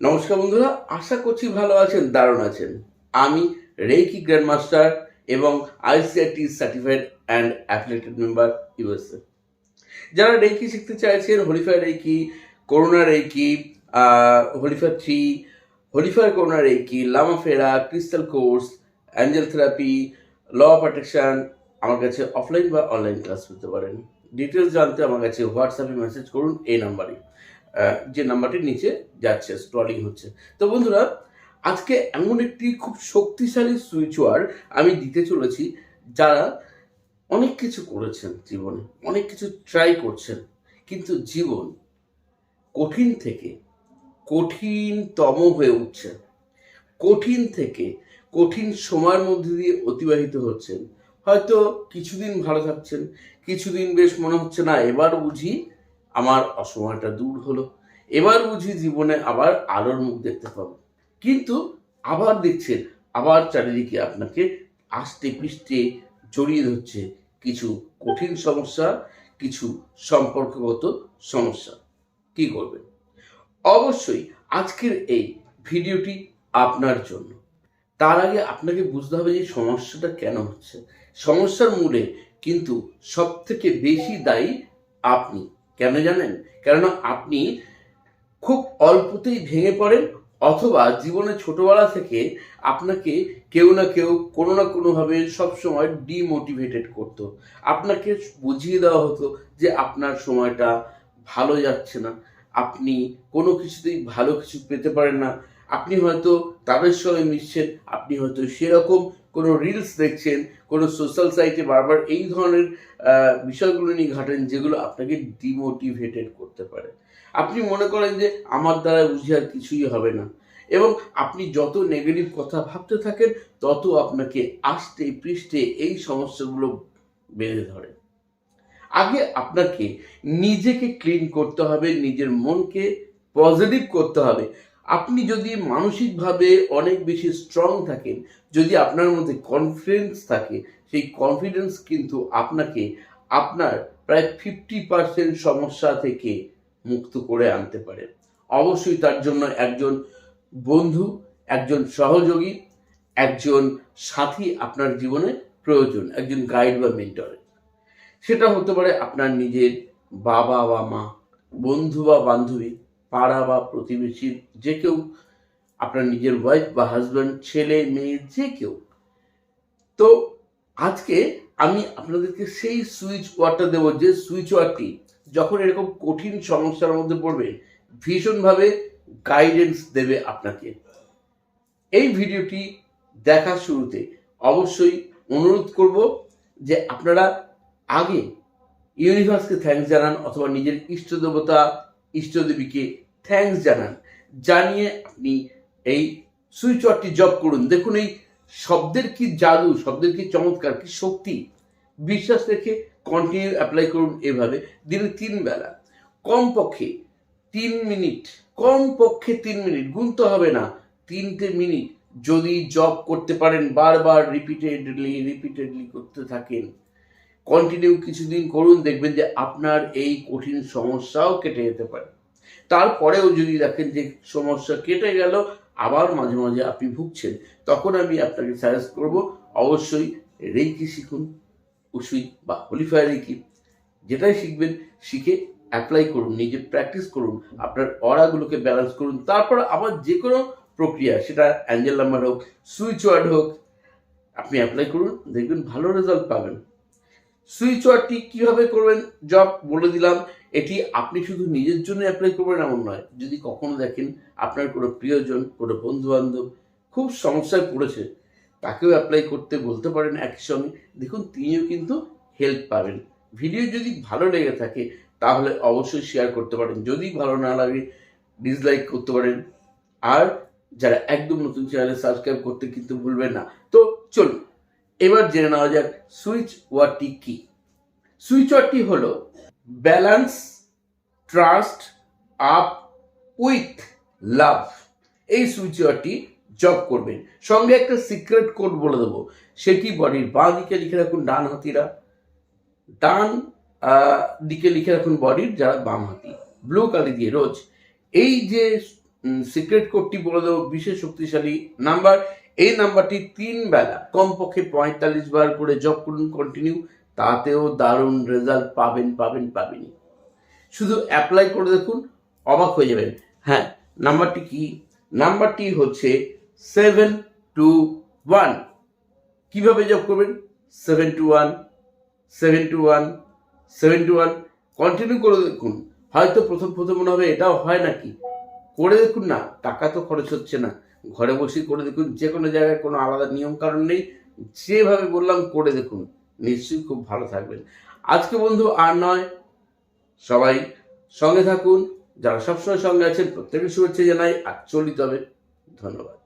নমস্কার বন্ধুরা, আশা করছি ভালো আছেন, দারুণ আছেন। আমি রেকি গ্র্যান্ডমাস্টার এবং ICIT certified and affiliated member USA. যারা রেকি শিখতে চাইছেন হলিফায়ার reiki Karuna reiki হলিফায়ার three হলিফায়ার corona reiki লামাফেরা ক্রিস্টাল কোর্স, অ্যাঞ্জেল থেরাপি, ল প্রোটেকশন আমার কাছে অফলাইন বা অনলাইন ক্লাস করতে পারেন। ডিটেলস জানতে আমার কাছে হোয়াটসঅ্যাপে মেসেজ করুন এই নাম্বারে যে নাম্বারটি নিচে যাচ্ছে স্ক্রলিং হচ্ছে। তো বন্ধুরা, আজকে এমন একটি খুব শক্তিশালী সুইচ ওয়ার আমি দিতে চলেছি, যারা অনেক কিছু করেছেন জীবনে, অনেক কিছু ট্রাই করছেন, কিন্তু জীবন কঠিন থেকে কঠিনতম হয়ে উঠছে। কঠিন থেকে কঠিন সময়ের মধ্যে দিয়ে অতিবাহিত হচ্ছেন। হয়তো কিছুদিন ভালো থাকছেন কিছুদিন বেশ মনে হচ্ছে না, এবার বুঝি আমার অসময়টা দূর হলো। এবার বুঝি জীবনে আবার আলোর মুখ দেখতে পাবো। কিন্তু আবার দেখছেন, আবার চারিদিকে আপনাকে আস্তে পৃষ্ঠে জড়িয়ে ধরছে কিছু কঠিন সমস্যা, কিছু সম্পর্কগত সমস্যা। কি করবেন? অবশ্যই আজকের এই ভিডিওটি আপনার জন্য। তার আগে আপনাকে বুঝতে হবে যে সমস্যাটা কেন হচ্ছে। সমস্যার মূলে কিন্তু সব থেকে বেশি দায়ী আপনি। কেন জানেন? কেননা আপনি খুব অল্পতেই ভেঙে পড়েন অথবা জীবনে ছোটবেলা থেকে আপনাকে কেউ না কেউ কোনো না কোনোভাবে সবসময় ডিমোটিভেটেড করতো। আপনাকে বুঝিয়ে দেওয়া হতো যে আপনার সময়টা ভালো যাচ্ছে না। আপনি কোনো কিছুতেই ভালো কিছু পেতে পারেন না। আপনি হয়তো তাদের সঙ্গে মিশছেন, আপনি হয়তো সেরকম কোনো রিলস দেখছেন, কোনো সোশ্যাল সাইটে বারবার এই ধরনের বিষয়গুলো নিয়ে ঘাটেন যেগুলো আপনাকে ডিমোটিভেটেড করতে পারে। আপনি মনে করেন যে আমার দ্বারা বুঝি আর কিছুই হবে না। এবং আপনি যত নেগেটিভ কথা ভাবতে থাকেন, তত আপনাকে আস্তে পৃষ্ঠে এই সমস্যাগুলো বেঁধে ধরে। আগে আপনাকে নিজেকে ক্লিন করতে হবে, নিজের মনকে পজিটিভ করতে হবে। আপনি যদি মানসিকভাবে অনেক বেশি স্ট্রং থাকেন, যদি আপনার মধ্যে কনফিডেন্স থাকে, সেই কনফিডেন্স কিন্তু আপনাকে আপনার প্রায় ফিফটি পার্সেন্ট সমস্যা থেকে মুক্ত করে আনতে পারে। অবশ্যই তার জন্য একজন বন্ধু, একজন সহযোগী, একজন সাথী আপনার জীবনে প্রয়োজন, একজন গাইড বা মেন্টরের সেটা হতে পারে আপনার নিজের বাবা বা মা, বন্ধু বা বান্ধবী। পাড়া বা প্রতিবেশীর যে কেউ, আপনার নিজের ওয়াইফ বা হাজব্যান্ড ছেলে, মেয়ে, যে কেউ। তো আজকে আমি আপনাদেরকে সেই সুইচ ওয়ারটা দেবো, যে সুইচ ওয়ারটি যখন এরকম কঠিন সমস্যার মধ্যে পড়বে, ভীষণভাবে গাইডেন্স দেবে আপনাকে। এই ভিডিওটি দেখার শুরুতে অবশ্যই অনুরোধ করব যে আপনারা আগে ইউনিভার্সকে থ্যাঙ্কস জানান, অথবা নিজের ইষ্ট দেবতা ইষ্টদেবীকে থ্যাঙ্কস জানান। জানিয়ে আপনি এই সুইচ ওয়ারটি জব করুন। দেখুন এই শব্দের কি জাদু, শব্দের কি চমৎকার, কি শক্তি। বিশ্বাস রেখে কন্টিনিউ অ্যাপ্লাই করুন এভাবে দিনে তিন বেলা। কমপক্ষে তিন মিনিট, কমপক্ষে তিন মিনিট, গুনতে হবে না। তিনটে মিনিট যদি জব করতে পারেন, বারবার রিপিটেডলি রিপিটেডলি করতে থাকেন। কন্টিনিউ কিছুদিন করুন, দেখবেন যে আপনার এই কঠিন সমস্যাও কেটে যেতে পারে। তারপরেও যদি দেখেন যে সমস্যা কেটে গেল, আবার মাঝে মাঝে আপনি ভুগছেন, তখন আমি আপনাকে সাজেস্ট করব, অবশ্যই রেইকি শিখুন, উসুই বা হোলিফায়ার রেইকি। যেটাই শিখবেন, শিখে অ্যাপ্লাই করুন, নিজে প্র্যাকটিস করুন, আপনার অরাগুলোকে ব্যালেন্স করুন, তারপর আবার যে কোনো প্রক্রিয়া, সেটা অ্যাঞ্জেল নাম্বার হোক সুইচ ওয়ার্ড হোক, আপনি অ্যাপ্লাই করুন, দেখবেন ভালো রেজাল্ট পাবেন। সুইচ ওয়ার্ডটি কীভাবে করবেন? জব বলে দিলাম। এটি আপনি শুধু নিজের জন্য অ্যাপ্লাই করবেন এমন নয়। যদি কখনো দেখেন আপনার কোনো প্রিয়জন, কোনো বন্ধু বান্ধব খুব সমস্যায় পড়েছে, তাকেও অ্যাপ্লাই করতে বলতে পারেন একই সঙ্গে। দেখুন, তিনিও কিন্তু হেল্প পাবেন। ভিডিও যদি ভালো লেগে থাকে, তাহলে অবশ্যই শেয়ার করতে পারেন। যদি ভালো না লাগে ডিসলাইক করতে পারেন। আর যারা একদম নতুন চ্যানেলে সাবস্ক্রাইব করতে কিন্তু ভুলবেন না। তো চলুন এবার জেনে নেওয়া যাক সুইচ ওয়ার্ডটি কি। সুইচ ওয়ার্ডটি হল balance, trust, up, with, love. এই সুইচ ওয়ার্ডটি জব করবেন। সঙ্গে একটা সিক্রেট কোড বলে দেবো। সেটি বডির বাঁ দিকে লিখে রাখুন, ডান হাতিরা। ডান দিকে লিখে রাখুন বডির, যারা বাম হাতি। ব্লু কালি দিয়ে রোজ। এই যে সিক্রেট কোডটি বলে দেবো, বিশেষ শক্তিশালী নাম্বার। এই নাম্বারটি তিন বেলা, কমপক্ষে পঁয়তাল্লিশ বার করে জব করুন কন্টিনিউ তাতেও দারুণ রেজাল্ট পাবেন পাবেন, পাবেনই। শুধু অ্যাপ্লাই করে দেখুন, অবাক হয়ে যাবেন। হ্যাঁ নাম্বারটি কি? নাম্বারটি হচ্ছে সেভেন টু ওয়ান কীভাবে জব করবেন? Seven two one seven two one seven two one continue করে দেখুন। হয়তো প্রথম প্রথম মনে হবে, এটাও হয় নাকি? করে দেখুন না, টাকা তো খরচ হচ্ছে না। ঘরে বসেই করে দেখুন যে কোনো জায়গায় কোনো আলাদা নিয়ম কারণ নেই, যেভাবে বললাম করে দেখুন, নিশ্চয়ই খুব ভালো থাকবেন। আজকে বন্ধু আর নয়, সবাই সঙ্গে থাকুন, যারা সবসময় সঙ্গে আছেন প্রত্যেকের শুভেচ্ছা জানাই আর চলিত হবে ধন্যবাদ।